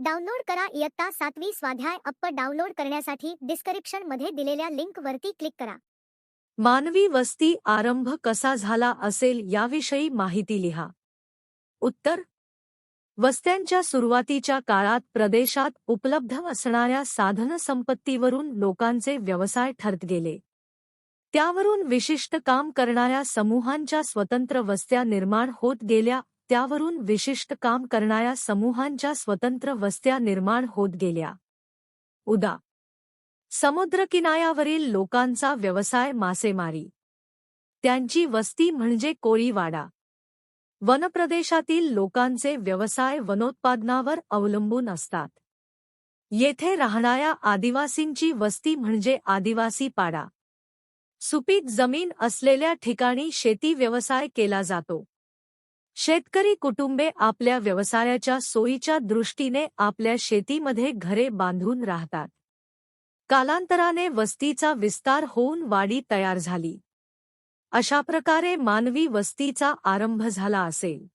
Download करा इयत्ता सातवी स्वाध्याय अप्प डाउनलोड करण्यासाठी डिस्क्रिप्शनमध्ये दिलेल्या लिंक वरती क्लिक करा. मानवी वस्ती आरंभ कसा झाला असेल याविषयी माहिती लिहा. उत्तर. वस्त्यांच्या सुरुवातीच्या काळात प्रदेशात उपलब्ध असणाऱ्या साधनसंपत्तीवरून लोकांचे व्यवसाय ठरत गेले. त्यावरून विशिष्ट काम करणाऱ्या समूहांच्या स्वतंत्र वस्त्या निर्माण होत गेल्या त्यावरून विशिष्ट काम करणाऱ्या समूहांच्या स्वतंत्र वस्त्या निर्माण होत गेल्या. उदा. समुद्रकिनाऱ्यावरील लोकांचा व्यवसाय मासेमारी. त्यांची वस्ती म्हणजे कोळीवाडा. वनप्रदेशातील लोकांचे व्यवसाय वनोत्पादनावर अवलंबून असतात. येथे राहणाऱ्या आदिवासींची वस्ती म्हणजे आदिवासी पाडा. सुपीक जमीन असलेल्या ठिकाणी शेती व्यवसाय केला जातो. शेतकरी कुटुंबे आपल्या व्यवसायाच्या सोयीच्या दृष्टीने आपल्या शेतीमध्ये घरे बांधून राहतात. कालांतराने वस्तीचा विस्तार होऊन वाडी तयार झाली. अशा प्रकारे मानवी वस्तीचा आरंभ झाला असेल.